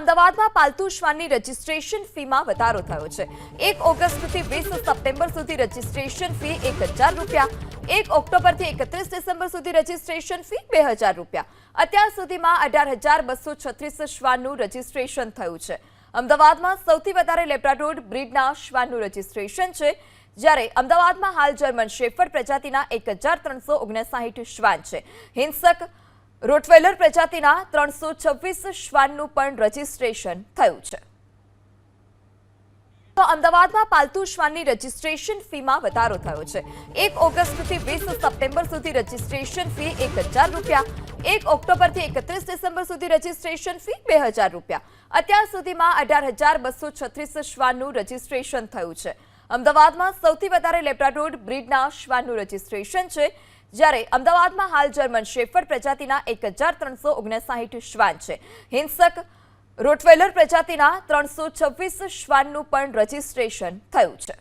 અમદાવાદમાં પાલતુ શ્વાનની રજીસ્ટ્રેશન ફીમાં વધારો થયો છે. એક ઓગસ્ટથી વીસ સપ્ટેમ્બર સુધી રજીસ્ટ્રેશન ફી એક હજાર રૂપિયા. એક ઓક્ટોબરથી એકત્રીસ ડિસેમ્બર સુધી રજીસ્ટ્રેશન ફી બે હજાર રૂપિયા. અત્યાર સુધીમાં અઢાર હજાર બસો છત્રીસ શ્વાનનું રજીસ્ટ્રેશન થયું છે. અમદાવાદમાં સૌથી વધારે લેબ્રાડોર બ્રીડના શ્વાનનું રજીસ્ટ્રેશન છે, જ્યારે અમદાવાદમાં હાલ જર્મન શેફર્ડ પ્રજાતિના એક હજાર ત્રણસો ઓગણસાઠ શ્વાન છે. હિંસક રોટવેલર પ્રજાતિના ત્રણસો છવ્વીસ શ્વાનનું પણ રજીસ્ટ્રેશન થયું છે. તો અમદાવાદમાં પાલતુ શ્વાનની રજીસ્ટ્રેશન ફીમાં વધારો થયો છે. એક ઓગસ્ટથી વીસ સપ્ટેમ્બર સુધી રજીસ્ટ્રેશન ફી એક હજાર રૂપિયા. એક ઓક્ટોબરથી એકત્રીસ ડિસેમ્બર સુધી રજીસ્ટ્રેશન ફી બે હજાર રૂપિયા. અત્યાર સુધીમાં અઢાર હજાર બસો છત્રીસ શ્વાનનું રજીસ્ટ્રેશન થયું છે. અમદાવાદમાં સૌથી વધારે લેપ્ટાટોડ બ્રીડના શ્વાનનું રજીસ્ટ્રેશન છે. જ્યારે અમદાવાદમાં હાલ જર્મન શેફર્ડ પ્રજાતિના એક હજાર ત્રણસો ઓગણસાઠ શ્વાન છે. હિંસક રોટવેલર પ્રજાતિના ત્રણસો છવ્વીસ શ્વાનનું પણ રજીસ્ટ્રેશન થયું છે.